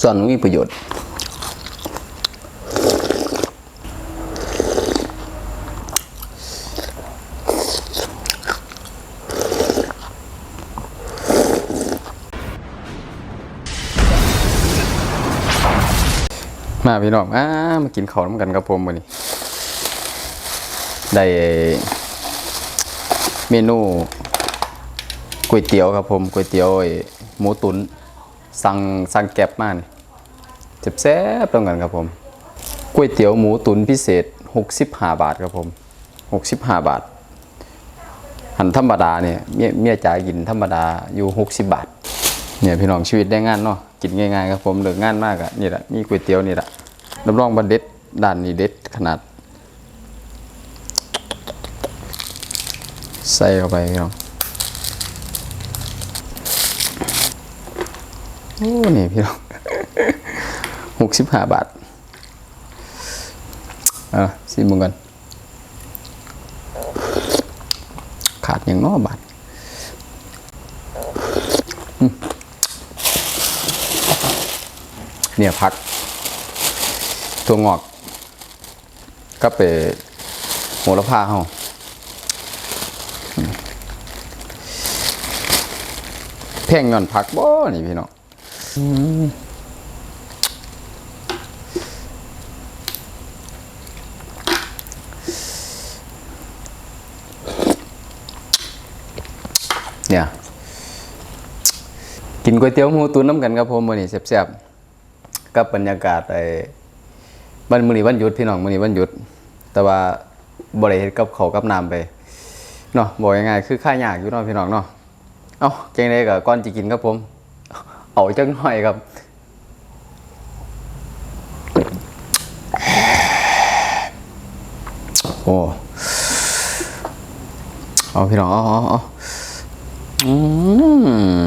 ส่วนมีประโยชน์มาพี่น้องมามากินข้าวน้ำกันกับผมวันนี้ ได้เมนูก๋วยเตี๋ยวครับผมก๋วยเตี๋ยวไอ หมูตุนสั่งสั่งแก็บมานี่แซ่บต้องกันครับผมก๋วยเตี๋ยวหมูตุนพิเศษ 65 บาทครับผม 65 บาท หันธรรมดาเนี่ยเมียเมียจ๋ากินธรรมดาอยู่ 60 บาทเนี่ยพี่น้องชีวิตได้งานเนาะกินง่ายๆครับผมเลิกงานมากอะนี่แหละมีก๋วยเตี๋ยวนี่แหละรับรองบันเด็ดด้านนี้เด็ดขนาด ใส่เข้าไปพี่น้อง โอ้นี่พี่น้องหกสิบห้าบาทเอะสิมึงกัน ขาดอย่างน้อบาทเนี่ยพักตัวงอก ก็ไปโหระพาเฮาอืมเพ่งเงินพักบ่นี่พี่น้อง เนี่ย กินก๋วยเตี๋ยวหมูตุ๋นน้ำกันครับผมมื้อนี้แซ่บๆกับบรรยากาศไอ้วันมื้อนี้วันหยุดพี่น้องมื้อนี้วันหยุด แต่ว่าบ่ได้เฮ็ดกับข้าวกับน้ำไปเนาะบอกง่ายๆคือค่ายากอยู่เนาะพี่น้องเนาะเอ้าจังไดก็ก่อนสิกินครับผม เอาจังหน่อยครับ โอ้เอาพี่น้องเอาเอาเอาอื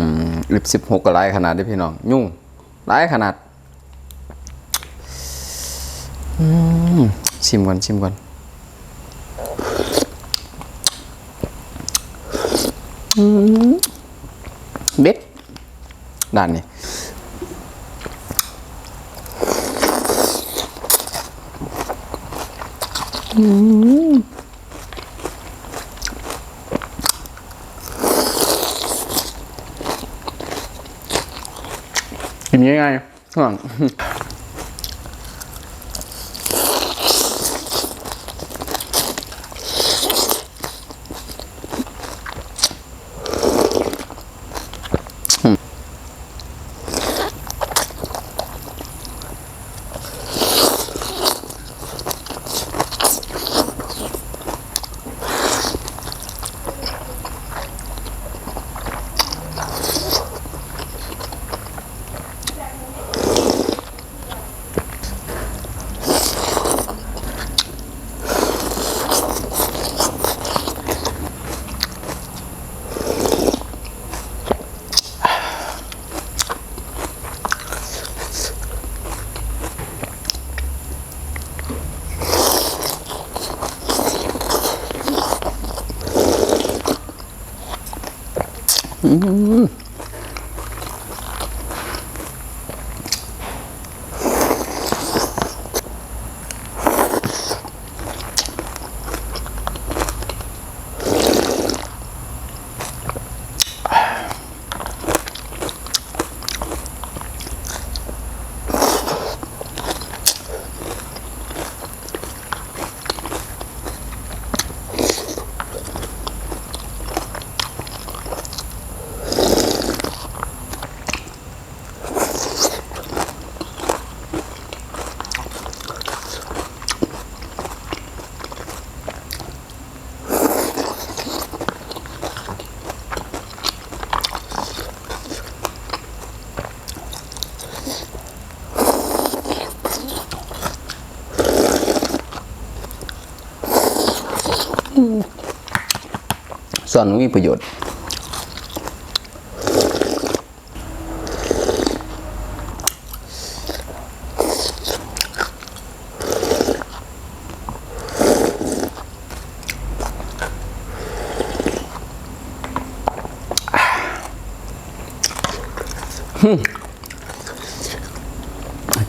มลิบสิบหกก็หลายขนาดด้พี่น้อง ยุ่งหลายขนาด อืมชิมก่อนชิมก่อนอืมเด็ด ด้านนี้กินง่ายๆ อืม ส่วนมีประโยชน์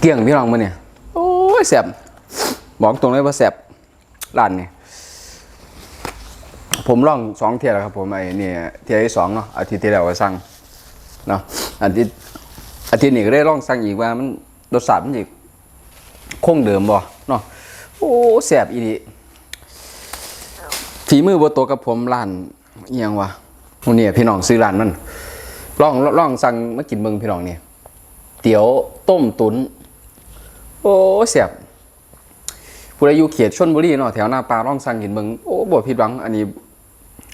เกลี้ยงพี่น้องมาเนี่ย โอ้ยแสบบอกตรงเลยว่าแสบร้านนี่ ผมลองสองเทียแล้วครับผมไอ้เนี่ยเทียที่สองเนาะอาทิตย์ที่แล้วก็สั่งเนาะอาทิตย์อาทิตย์นี้ก็ได้ลองสั่งอีกว่ามันรสชาติมันอีกคงเดิมบ่เนาะโอ้แสบอีดีฝีมือบ่ตัวกับผมร้านเอียงวะวันนี้พี่น้องซื้อร้านมันลองลองสั่งมากินเบิงพี่น้องเนี่ยเตี๋ยวต้มตุนโอ้เสียบผู้ใดอยู่เขตชนบุรีเนาะแถวหน้าปลาร่องสั่งกินเบิงโอ้บ่ผิดหวังอันนี้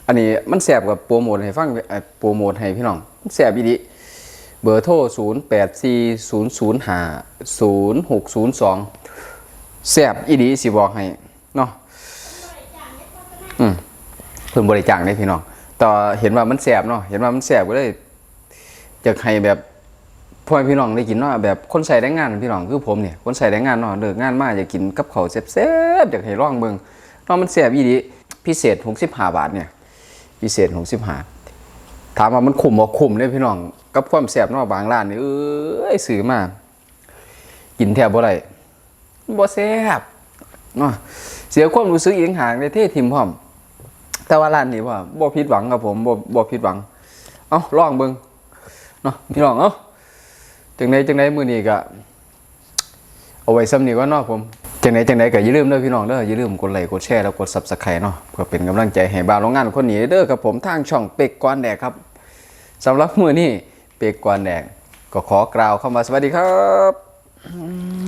อันนี้มันแสบกับโปรโมทให้ฟังโปรโมทให้พี่น้องมันแสบอีดีเบอร์โทร 0 8 4 0 0 5 0 6 0 2แสบอีดีสิบอกให้เนาะอืมเพิ่นบริจาคได้พี่น้องแต่เห็นว่ามันแสบเนาะเห็นว่ามันแสบก็เลยอยากให้แบบพ่อแม่พี่น้องได้กินเนาะแบบคนใส่แรงงานพี่น้องคือผมเนี่ยคนใส่แรงงานเนาะเลิกงานมาอยากกินกับข้าวแซ่บๆอยากให้ลองเบิ่งเนาะมันแซ่บอีดีพิเศษ65บาทเนี่ย พิเศษ65ถามว่ามันคุ้มบ่คุ้มเด้พี่น้อง กับความแซ่บเนาะบางร้านนี่เอ้ยซื้อมากินแทบบ่ได้บ่แซ่บเนาะเสียความรู้สึกอีกต่างหากในเท่ทิมพร้อม แต่ว่าร้านนี้ว่าบ่ผิดหวังครับผมบ่บ่ผิดหวัง เอ้าลองเบิ่งเนาะพี่น้องเอ้าจังไดจังไดมื้อนี้ก็เอาไว้ซ้ำนี้ก็เนาะผม จังไดจังไดก็อย่าลืมเด้อพี่น้องเด้ออย่าลืมกดไลค์กดแชร์แล้วกดซับสไครต์เนาะเพื่อเป็นกำลังใจให้บ่าวโรงงานคนนี้เด้อครับผมทางช่องเป็กกวนแดกครับสำหรับมื้อนี้เป็กกวนแดกก็ขอกล่าวคำว่าสวัสดีครับ